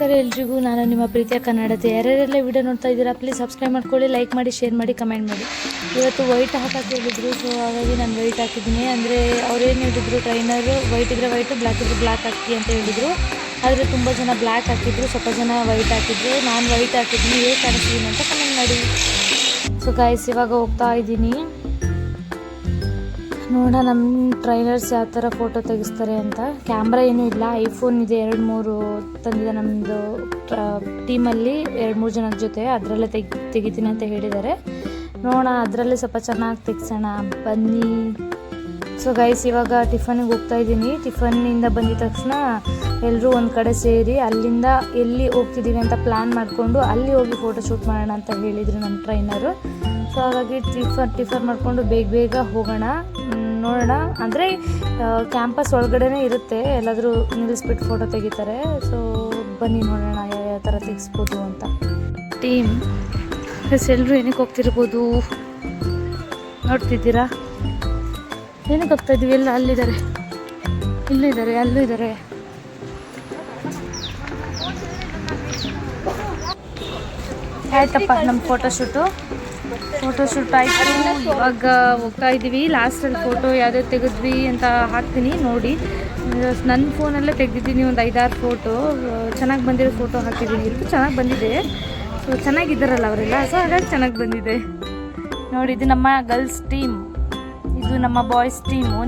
ನಮಸ್ಕಾರ ಎಲ್ರಿಗೂ ನಾನು ನಿಮ್ಮ ಪ್ರೀತಿಯ ಕನ್ನಡತೆ ಯಾರ್ಯಾರೆಲ್ಲ ವಿಡಿಯೋ ನೋಡ್ತಾ ಇದ್ದೀರಾ ಪ್ಲೀಸ್ ಸಬ್ಸ್ಕ್ರೈಬ್ ಮಾಡ್ಕೊಳ್ಳಿ ಲೈಕ್ ಮಾಡಿ ಶೇರ್ ಮಾಡಿ ಕಮೆಂಟ್ ಮಾಡಿ. ಇವತ್ತು ವೈಟ್ ಹಾಕಕ್ಕೆ ಹೇಳಿದ್ರು ಸೊ ಹಾಗಾಗಿ ನಾನು ವೈಟ್ ಹಾಕಿದ್ದೀನಿ. ಅಂದರೆ ಅವ್ರೇನು ಹೇಳಿದ್ರು ಟ್ರೈನರು ವೈಟ್ ಇದ್ದರೆ ವೈಟು ಬ್ಲ್ಯಾಕ್ ಇದ್ದರೆ ಬ್ಲ್ಯಾಕ್ ಹಾಕಿ ಅಂತ ಹೇಳಿದರು. ಆದರೆ ತುಂಬ ಜನ ಬ್ಲ್ಯಾಕ್ ಹಾಕಿದ್ರು, ಸ್ವಲ್ಪ ಜನ ವೈಟ್ ಹಾಕಿದ್ರು. ನಾನು ವೈಟ್ ಹಾಕಿದ್ದೀನಿ, ಹೇಗೆ ಕಾಣಿಸ್ತೀನಿ ಅಂತ ಕಮೆಂಟ್ ಮಾಡಿ. ಸೊ ಗಾಯ್ಸ್ ಇವಾಗ ಹೋಗ್ತಾ ಇದ್ದೀನಿ. ನೋಡ ನಮ್ಮ ಟ್ರೈನರ್ಸ್ ಯಾವ ಥರ ಫೋಟೋ ತೆಗಿಸ್ತಾರೆ ಅಂತ. ಕ್ಯಾಮ್ರಾ ಏನೂ ಇಲ್ಲ ಐಫೋನ್ ಇದೆ, ಎರಡು ಮೂರು ತಂದಿದೆ ನಮ್ಮದು ಟೀಮಲ್ಲಿ ಎರಡು ಮೂರು ಜನದ ಜೊತೆ. ಅದರಲ್ಲೇ ತೆಗ್, ತೆಗಿತೀನಿ ಅಂತ ಹೇಳಿದ್ದಾರೆ. ನೋಡೋಣ, ಅದರಲ್ಲೇ ಸ್ವಲ್ಪ ಚೆನ್ನಾಗಿ ತೆಗ್ಸೋಣ. ಬನ್ನಿ. ಸೊ ಗೈಸ್ ಇವಾಗ ಟಿಫನಿಗೆ ಹೋಗ್ತಾ ಇದ್ದೀನಿ. ಟಿಫನ್ನಿಂದ ಬಂದಿದ ತಕ್ಷಣ ಎಲ್ಲರೂ ಒಂದು ಕಡೆ ಸೇರಿ ಅಲ್ಲಿಂದ ಎಲ್ಲಿ ಹೋಗ್ತಿದ್ದೀವಿ ಅಂತ ಪ್ಲ್ಯಾನ್ ಮಾಡಿಕೊಂಡು ಅಲ್ಲಿ ಹೋಗಿ ಫೋಟೋ ಶೂಟ್ ಮಾಡೋಣ ಅಂತ ಹೇಳಿದರು ನಮ್ಮ ಟ್ರೈನರು ಸೊ ಹಾಗಾಗಿ ಟಿಫನ್ ಟಿಫನ್ ಮಾಡಿಕೊಂಡು ಬೇಗ ಬೇಗ ಹೋಗೋಣ. ನೋಡೋಣ. ಅಂದರೆ ಕ್ಯಾಂಪಸ್ ಒಳಗಡೆನೇ ಇರುತ್ತೆ. ಎಲ್ಲಾದರೂ ನಿಲ್ಲಿಸ್ಬಿಟ್ಟು ಫೋಟೋ ತೆಗಿತಾರೆ. ಸೊ ಬನ್ನಿ ನೋಡೋಣ ಯಾವ ಥರ ತೆಗಿಸ್ಬೋದು ಅಂತ. ಟೀಮ್ ಎಲ್ಲರೂ ಏನಕ್ಕೆ ಹೋಗ್ತಿರ್ಬೋದು? ನೋಡ್ತಿದ್ದೀರಾ? ಏನಕ್ಕೆ ಹೋಗ್ತಾ ಇದ್ದೀವಿ ಎಲ್ಲ ಅಲ್ಲಿದ್ದಾರೆ. ಇಲ್ಲೂ ಇದ್ದಾರೆ ಅಲ್ಲೂ ಇದ್ದಾರೆ. ಆಯ್ತಪ್ಪ, ನಮ್ಮ ಫೋಟೋಶೂಟು ಫೋಟೋಶೂಟ್ ಆಯಿತು ಇವಾಗ ಹೋಗ್ತಾ ಇದ್ದೀವಿ. ಲಾಸ್ಟಲ್ಲಿ ಫೋಟೋ ಯಾವುದೇ ತೆಗೆದ್ವಿ ಅಂತ ಹಾಕ್ತೀನಿ, ನೋಡಿ. ನನ್ನ ಫೋನಲ್ಲೇ ತೆಗೆದಿದ್ದೀನಿ ಒಂದು ಐದಾರು ಫೋಟೋ ಚೆನ್ನಾಗಿ ಬಂದಿರೋ ಫೋಟೋ ಹಾಕಿದ್ದೀನಿ ಇದು ಚೆನ್ನಾಗಿ ಬಂದಿದೆ. ಸೊ ಚೆನ್ನಾಗಿದ್ದಾರಲ್ಲ ಅವರೆಲ್ಲ? ಸೊ ಹಾಗಾಗಿ ಚೆನ್ನಾಗಿ ಬಂದಿದೆ. ನೋಡಿ, ಇದು ನಮ್ಮ ಗರ್ಲ್ಸ್ ಟೀಮ್ ಇದು ನಮ್ಮ ಬಾಯ್ಸ್ ಟೀಮು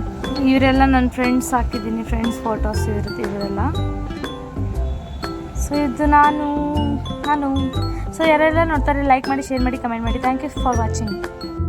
ಇವರೆಲ್ಲ ನನ್ನ ಫ್ರೆಂಡ್ಸ್ ಹಾಕಿದ್ದೀನಿ ಫ್ರೆಂಡ್ಸ್ ಫೋಟೋಸ್ ಇರುತ್ತೆ ಇವರೆಲ್ಲ. ಇದು ನಾನು ನಾನು ಸೊ ಯಾರೆಲ್ಲ ನೋಡ್ತಾರೆ ಲೈಕ್ ಮಾಡಿ ಶೇರ್ ಮಾಡಿ ಕಮೆಂಟ್ ಮಾಡಿ. Thank you for watching